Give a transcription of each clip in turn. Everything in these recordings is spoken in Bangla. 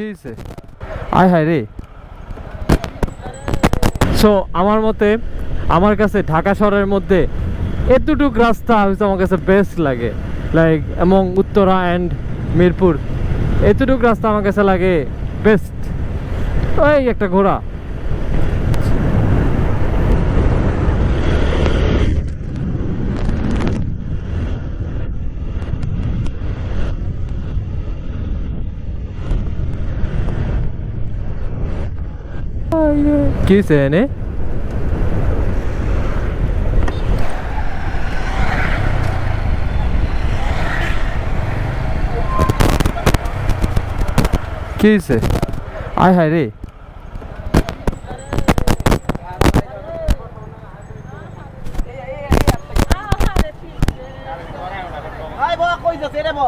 কি আয় হায় রে। সো আমার মতে, আমার কাছে ঢাকা শহরের মধ্যে এতটুক রাস্তা হচ্ছে আমার কাছে বেস্ট লাগে। লাইক এবং উত্তরা অ্যান্ড মিরপুর, এতটুক রাস্তা আমার কাছে লাগে বেস্ট ওই একটা ঘোড়া। কি হয়েছে এনে? কি হয়েছে আয় হায় রে।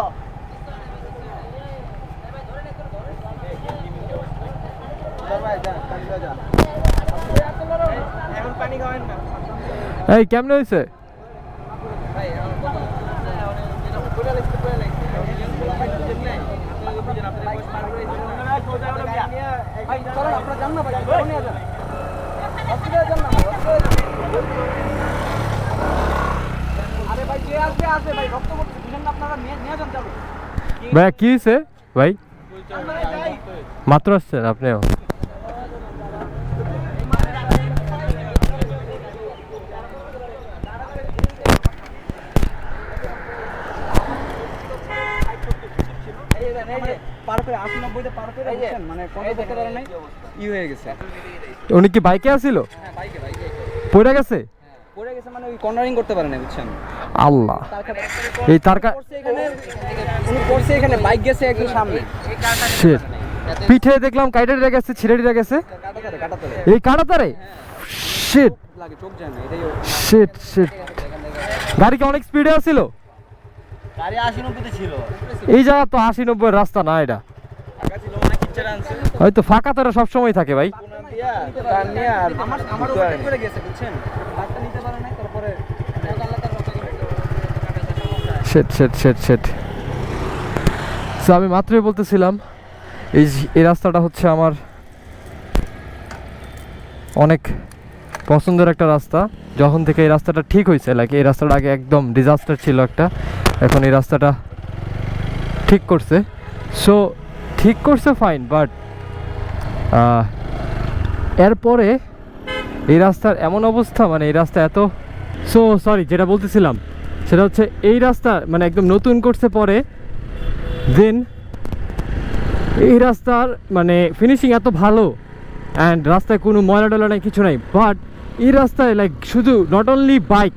বাবা এখন পানি খাওয়ান না এই কেমনে হয়েছে চলেন আপনারা যান না ভাই কোন নিয়ে যান হসপিটালে যান না হসপিটালে আরে ভাই যে আসবে আসবে ভাই রক্ত করতে বুঝেন না আপনারা নিয়ে নিয়ে যান যাবে ভাই কি হয়েছে ভাই? মাত্র আসছেন আপনিও এই যে এই যে পার করে 80 90 পার করে বুঝছেন মানে কন্ট্রোল করতে পারে নাই ই হয়ে গেছে। উনি কি বাইকে আসছিল হ্যাঁ বাইকে বাইকে পড়ে গেছে? পড়ে গেছে মানে ওই কর্নারিং করতে পারে না বুঝছেন? আল্লাহ। এই তার কা- এখানে উনি পড়ছে এখানে বাইক গেছে একদম সামনে. পিঠে দেখলাম কাইটারিরা গেছে ছিড়ারিরা গেছে। এই কাটা তারে? শিট লাগে চোখ যায় না এটাই শিট শিট গাড়ি কি অনেক স্পিডে আসছিল গাড়ি 80 90 তে ছিল এই জায়গা তো আশি নব্বই রাস্তা না এটা। হয়তো ফাঁকা তারা সবসময় থাকে ভাই। শেট শেট শেট শেট। সো আমি মাত্রই বলতেছিলাম, এই এই রাস্তাটা হচ্ছে আমার অনেক পছন্দের একটা রাস্তা। যখন থেকে এই রাস্তাটা ঠিক হয়েছে লাইক এই রাস্তাটা আগে একদম ডিজাস্টার ছিল একটা। এখন এই রাস্তাটা ঠিক করছে। সো ঠিক করছে ফাইন বাট এরপরে এই রাস্তার এমন অবস্থা মানে এই রাস্তা এত সো সরি যেটা বলতেছিলাম, সেটা হচ্ছে এই রাস্তা মানে একদম নতুন করছে পরে দেন এই রাস্তার মানে ফিনিশিং এত ভালো অ্যান্ড রাস্তায় কোনো ময়লা টয়লা নাই, কিছু নাই বাট এই রাস্তায় লাইক শুধু নট অনলি বাইক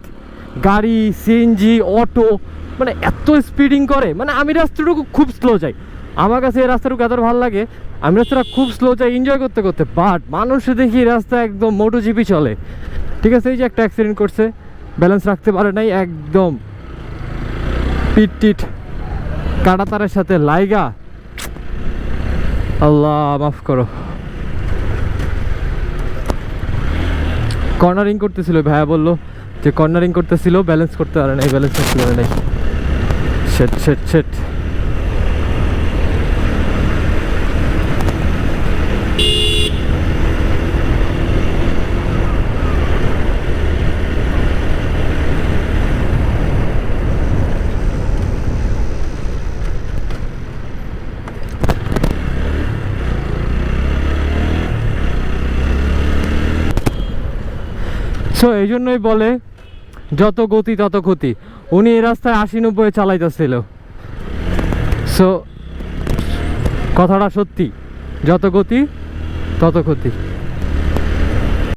গাড়ি সিএনজি অটো মানে এত স্পিডিং করে মানে আমি রাস্তাটুকু খুব স্লো যাই। আমার কাছে এই রাস্তাটুকু এত ভালো লাগে, আমি রাস্তাটা খুব স্লো যাই এনজয় করতে করতে বাট মানুষ দেখি রাস্তা একদম মোটো জিপি চলে। ঠিক আছে, এই যে একটা অ্যাক্সিডেন্ট করছে ব্যালেন্স রাখতে পারে নাই, একদম পিট টিট, কাটাতারের সাথে লাইগা। আল্লাহ, মাফ করো। কর্নারিং করতেছিল, ভাইয়া বলল যে কর্নারিং করতেছিল ব্যালেন্স করতে পারে নাই ব্যালেন্স করতে পারে নাই। শেট শেট শেট সো এই জন্যই বলে যত গতি, তত ক্ষতি। উনি এই রাস্তায় আশি নব্বই চালাইতেছিল। সো কথাটা সত্যি। যত গতি, তত ক্ষতি।